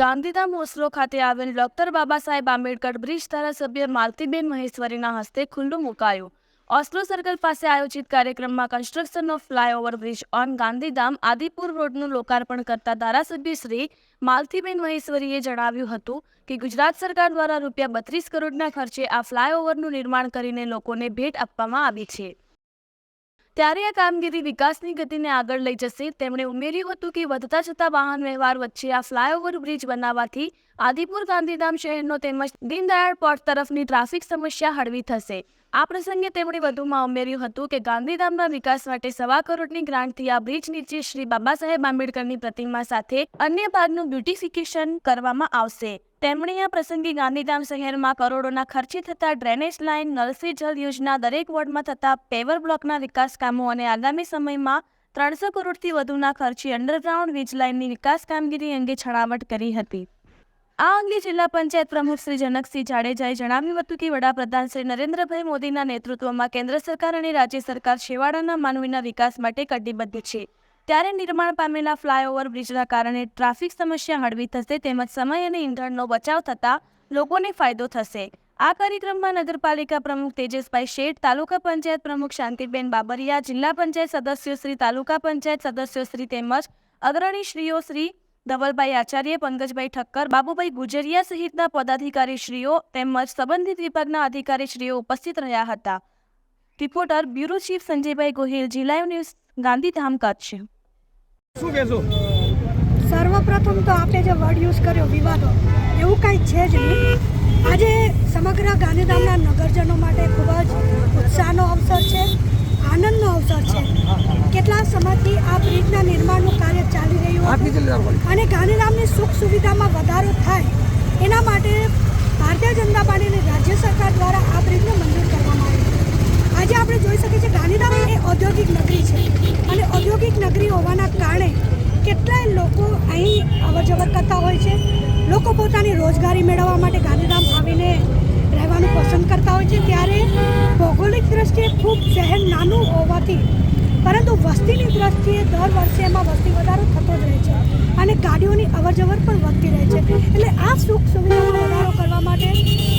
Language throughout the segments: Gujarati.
ગાંધીધામ ઓસ્લો ખાતે આવેલ ડોક્ટર બાબા સાહેબ આંબેડકર બ્રિજ ધારાસભ્ય માલતીબેન મહેશ્વરીના હસ્તે ખુલ્લું મુકાયું. ઓસ્લો સર્કલ પાસે આયોજિત કાર્યક્રમમાં construction of flyover bridge on Gandhidham Adipur રોડનું લોકાર્પણ કરતા ધારાસભ્ય શ્રી માલતીબેન મહેશ્વરીએ જણાવ્યું હતું કે ગુજરાત સરકાર દ્વારા રૂપિયા બત્રીસ કરોડના ખર્ચે આ ફ્લાયઓવરનું નિર્માણ કરીને લોકોને ભેટ આપવામાં આવી છે. ત્યારે આ કામગીરી વિકાસની ગતિને આગળ લઈ જશે. તેમણે ઉમેર્યું હતું કે વધતા જતા વાહન વ્યવહાર વચ્ચે આ ફ્લાયઓવર બ્રિજ બનાવવાથી આદિપુર ગાંધીધામ શહેરનો તેમજ દીનદયાળ પોર્ટ તરફની ટ્રાફિક સમસ્યા હળવી થશે. આ પ્રસંગે તેમણે વધુમાં ઉમેર્યું હતું કે ગાંધીધામના વિકાસ માટે સવા કરોડની ગ્રાન્ટથી આ બ્રિજ નીચે શ્રી બાબા સાહેબ આંબેડકરની પ્રતિમા સાથે અન્ય ભાગનું બ્યુટિફિકેશન કરવામાં આવશે. તેમણે આ પ્રસંગે ગાંધીધામ શહેરમાં કરોડોના ખર્ચે થતા ડ્રેનેજ લાઇન નલ જલ યોજના દરેક વોર્ડમાં થતા પેવર બ્લોકના વિકાસ કામો અને આગામી સમયમાં ત્રણસો કરોડથી વધુના ખર્ચે અંડરગ્રાઉન્ડ વીજ લાઇનની વિકાસ કામગીરી અંગે છણાવટ કરી હતી. આ અંગે જિલ્લા પંચાયત પ્રમુખ શ્રી જનકસિંહ જાડેજાએ જણાવ્યું હતું કે વડાપ્રધાન શ્રી નરેન્દ્રભાઈ મોદીના નેતૃત્વમાં કેન્દ્ર સરકાર અને રાજ્ય સરકાર છેવાડાના માનવીના વિકાસ માટે કટિબદ્ધ છે. ત્યારે નિર્માણ પામેલા ફ્લાયઓવર બ્રિજના કારણે ટ્રાફિક સમસ્યા હળવી થશે તેમજ સમય અને ઇંધણનો બચાવ થતાં લોકોને ફાયદો થશે. આ કાર્યક્રમમાં નગરપાલિકા પ્રમુખ તેજસભાઈ શેઠ, તાલુકા પંચાયત પ્રમુખ શાંતિબેન બાબરિયા, જિલ્લા પંચાયત સદસ્યો શ્રી, તાલુકા પંચાયત સદસ્યો શ્રી તેમજ અગ્રણી શ્રીઓ શ્રી ધવલભાઈ આચાર્ય, પંકજભાઈ ઠક્કર, બાબુભાઈ ગુજરિયા સહિતના પદાધિકારી શ્રીઓ તેમજ સંબંધિત વિભાગના અધિકારી શ્રીઓ ઉપસ્થિત રહ્યા હતા. Reporter bureau chief Sanjaybhai Gohil જિલ્લા ન્યૂઝ ગાંધીધામ કચ્છ. શું કહેશો? સર્વપ્રથમ તો આપણે જે વર્ડ યુઝ કર્યો વિવાદો એવું કાંઈ છે જ નહીં. આજે સમગ્ર ગાંધીધામના નગરજનો માટે ખૂબ જ ઉત્સાહનો અવસર છે આનંદનો અવસર છે. કેટલા સમયથી આ બ્રિજના નિર્માણનું કાર્ય ચાલી રહ્યું હતું અને ગાંધીધામની સુખ સુવિધામાં વધારો થાય એના માટે ભારતીય જનતા પાર્ટીની રાજ્ય સરકાર દ્વારા આ બ્રિજને રોજગારી મેળવવા માટે ગાંધીધામ આવીને રહેવાનું પસંદ કરતા હોય છે, ત્યારે ભૌગોલિક દ્રષ્ટિએ ખૂબ શહેર નાનું હોવાથી, પરંતુ વસ્તીની દ્રષ્ટિએ દર વર્ષે એમાં વસ્તી વધારો થતો જ રહે છે અને ગાડીઓની અવરજવર પણ વધતી રહે છે. એટલે આ સુખ સુવિધામાં વધારો કરવા માટે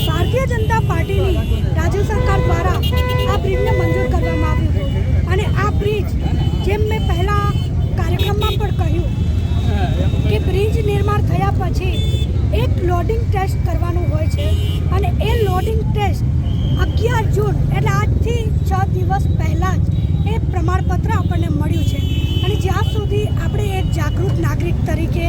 ભારતીય જનતા પાર્ટીની રાજ્ય સરકાર દ્વારા આ બ્રિજને મંજૂર કરવામાં આવ્યું. અને આ બ્રિજ, જેમ મેં પહેલાં કાર્યક્રમમાં પણ કહ્યું કે બ્રિજ નિર્માણ થયા પછી એક લોડિંગ ટેસ્ટ કરવાનું હોય છે. અને એ લોડિંગ ટેસ્ટ અગિયાર જૂન, એટલે આજથી છ દિવસ પહેલાં જ એ પ્રમાણપત્ર આપણને મળ્યું છે. અને જ્યાં સુધી આપણે એક જાગૃત નાગરિક તરીકે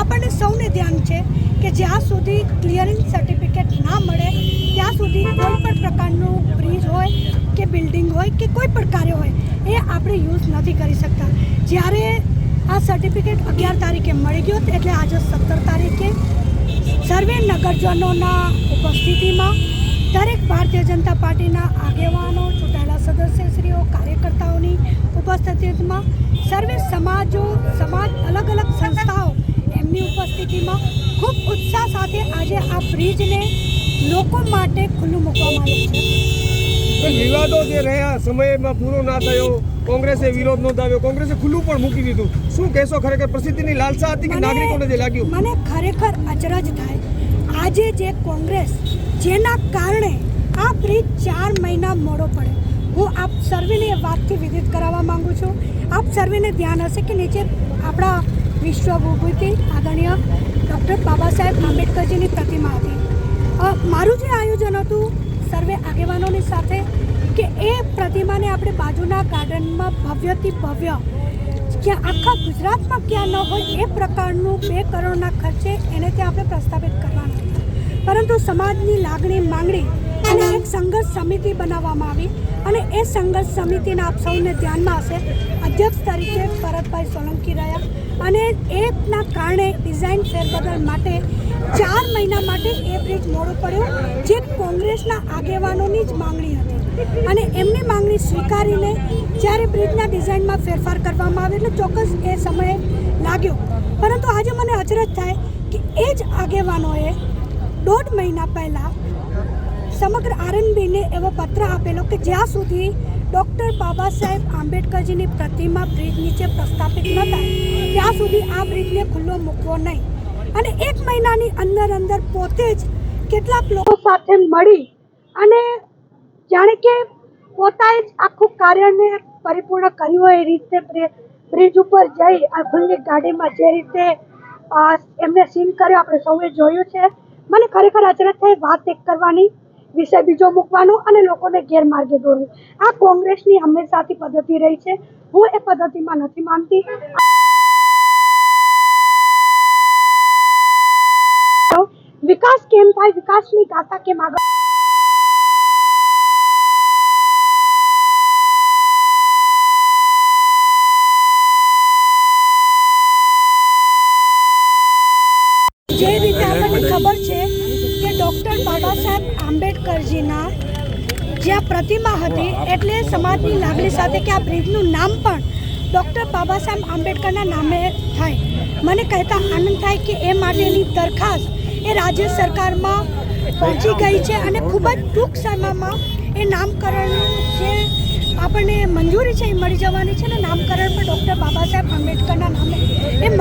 આપણને સૌને ધ્યાન છે કે જ્યાં સુધી ક્લિયરિંગ સર્ટિફિકેટ ના મળે, ત્યાં સુધી કોઈ પણ પ્રકારનું બ્રિજ હોય કે બિલ્ડિંગ હોય કે કોઈ પણ કાર્ય હોય, એ આપણે યુઝ નથી કરી શકતા. જ્યારે આ સર્ટિફિકેટ અગિયાર તારીખે મળી ગયો એટલે આજે સત્તર તારીખે સર્વે નગરજનોના ઉપસ્થિતિમાં દરેક ભારતીય જનતા પાર્ટીના આગેવાનો, ચૂંટાયેલા સદસ્યશ્રીઓ, કાર્યકર્તાઓની ઉપસ્થિતિમાં સર્વે સમાજો, સમાજ, અલગ અલગ સંસ્થાઓ એમની ઉપસ્થિતિમાં ખૂબ ઉત્સાહ સાથે આજે આ બ્રિજને લોકો માટે ખુલ્લું મૂકવામાં આવ્યું છે. વિવાદો જે રહ્યા સમયમાં પૂરો ના થયો કોંગ્રેસે વિરોધ નોંધાવ્યો. કોંગ્રેસે ખુલ્લું પણ મૂકી દીધું. શું કહેશો ખરેખર? પ્રસિદ્ધિની લાલસા હતી કે નાગરિકોને જે લાગ્યું? મને ખરેખર અચરજ થાય. આજે જે કોંગ્રેસ જેના કારણે આ બ્રિજ ચાર મહિના મોડો પડે. હું આપ સર્વેને એ વાતથી વિદિત કરાવવા માંગુ છું. આપ સર્વેને ધ્યાન હશે કે નીચે આપણા વિશ્વ વિભૂતિ આદરણીય ડૉક્ટર બાબા સાહેબ આંબેડકરજીની પ્રતિમા હતી. મારું જે આયોજન હતું સર્વે આગેવાનોની સાથે કે એ પ્રતિમાને આપણે બાજુના ગાર્ડનમાં ભવ્યથી ભવ્ય કે આખા ગુજરાતમાં ક્યાં ન હોય એ પ્રકારનું બે કરોડના ખર્ચે એને ત્યાં આપણે પ્રસ્થાપિત કરવાના પરંતુ સમાજની લાગણી માંગણી અને એક સંઘર્ષ સમિતિ બનાવવામાં આવી અને એ સંઘર્ષ સમિતિના આપ સૌને ધ્યાનમાં હશે. અધ્યક્ષ તરીકે ભરતભાઈ સોલંકી રહ્યા અને એના કારણે ડિઝાઇન ફેરબદલ માટે ચાર મહિના માટે એ બ્રિજ મોડું પડ્યું. જે કોંગ્રેસના આગેવાનોની જ માંગણી હતી. અને એમની માંગણી સ્વીકારીને જ્યારે બ્રિજના ડિઝાઇનમાં ફેરફાર કરવામાં આવે એટલે ચોક્કસ એ સમયે લાગ્યો. પરંતુ આજે મને અચરજ થાય કે એ જ આગેવાનોએ દોઢ મહિના પહેલાં સમગ્ર આરએનબીને એવો પત્ર આપેલો કે જ્યાં સુધી ડૉક્ટર બાબા સાહેબ આંબેડકરજીની પ્રતિમા બ્રિજ નીચે પ્રસ્થાપિત ન થાય, ત્યાં સુધી આ બ્રિજને ખુલ્લો મૂકવો નહીં. અને એક મહિનાની અંદર અંદર પોતે જ કેટલાક લોકો સાથે મળી અને જાણે કે પોતાએ જ આખું કાર્યને પરિપૂર્ણ કર્યું હોય એ રીતે બ્રિ- બ્રિજ ઉપર જઈ આ ખુલ્લી ગાડીમાં જે રીતે એમને સીન કર્યો, આપણે સૌએ જોયું છે. મને ખરેખર અચરજ થઈ વાત એક કરવાની, વિષય બીજો મૂકવાનો અને લોકોને ગેરમાર્ગે દોરવું. આ કોંગ્રેસની હંમેશાથી પદ્ધતિ રહી છે. હું એ પદ્ધતિમાં નથી માનતી. વિકાસ કેમ થાય, વિકાસની ગાથા કેમ આગળ જે રીતે આપણને ખબર છે કે ડૉક્ટર બાબા સાહેબ આંબેડકરજીના જ્યાં પ્રતિમા હતી, એટલે સમાજની લાગણી સાથે કે આ બ્રિજનું નામ પણ ડૉક્ટર બાબા સાહેબ આંબેડકરના નામે થાય. મને કહેતા આનંદ થાય કે એ માટેની દરખાસ્ત એ રાજ્ય સરકારમાં પહોંચી ગઈ છે અને ખૂબ જ ટૂંક સમયમાં એ નામકરણનું જે આપણને મંજૂરી છે એ મળી જવાની છે અને નામકરણ પણ ડૉક્ટર બાબા સાહેબ આંબેડકરના નામે એ